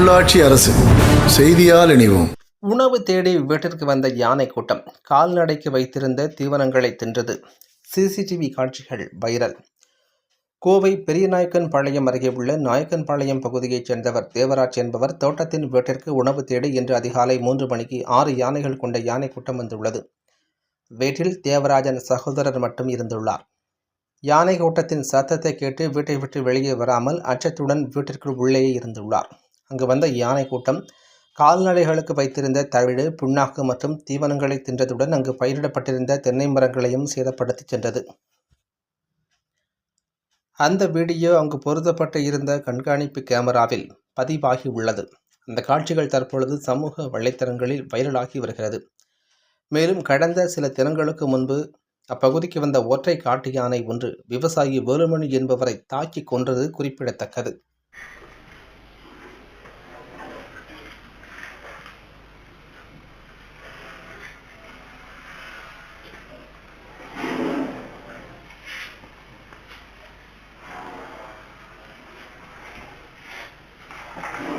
உள்ளாட்சி அரசு செய்தியால் இணைவோம். உணவு தேடி வீட்டிற்கு வந்த யானை கூட்டம் கால்நடைக்கு வைத்திருந்த தீவனங்களை தின்றது. சிசிடிவி காட்சிகள் வைரல். கோவை பெரியநாயக்கன் பாளையம் அருகே உள்ள நாயக்கன்பாளையம் பகுதியைச் சேர்ந்தவர் தேவராஜ் என்பவர் தோட்டத்தின் வீட்டிற்கு உணவு தேடி இன்று அதிகாலை மூன்று மணிக்கு ஆறு யானைகள் கொண்ட யானை கூட்டம் வந்துள்ளது. வீட்டில் தேவராஜன் சகோதரர் மட்டும் இருந்துள்ளார். யானை கூட்டத்தின் சத்தத்தை கேட்டு வீட்டை விட்டு வெளியே வராமல் அச்சத்துடன் வீட்டிற்குள் உள்ளேயே இருந்துள்ளார். அங்கு வந்த யானை கூட்டம் கால்நடைகளுக்கு வைத்திருந்த தவிடு புண்ணாக்கு மற்றும் தீவனங்களை தின்றதுடன் அங்கு பயிரிடப்பட்டிருந்த தென்னை மரங்களையும் சேதப்படுத்தி சென்றது. அந்த வீடியோ அங்கு பொருத்தப்பட்டு இருந்த கண்காணிப்பு கேமராவில் பதிவாகி உள்ளது. அந்த காட்சிகள் தற்பொழுது சமூக வலைத்தளங்களில் வைரலாகி வருகிறது. மேலும் கடந்த சில தினங்களுக்கு முன்பு அப்பகுதிக்கு வந்த ஒற்றை காட்டு யானை ஒன்று விவசாயி வேலுமணி என்பவரை தாக்கி கொன்றது குறிப்பிடத்தக்கது. Gracias.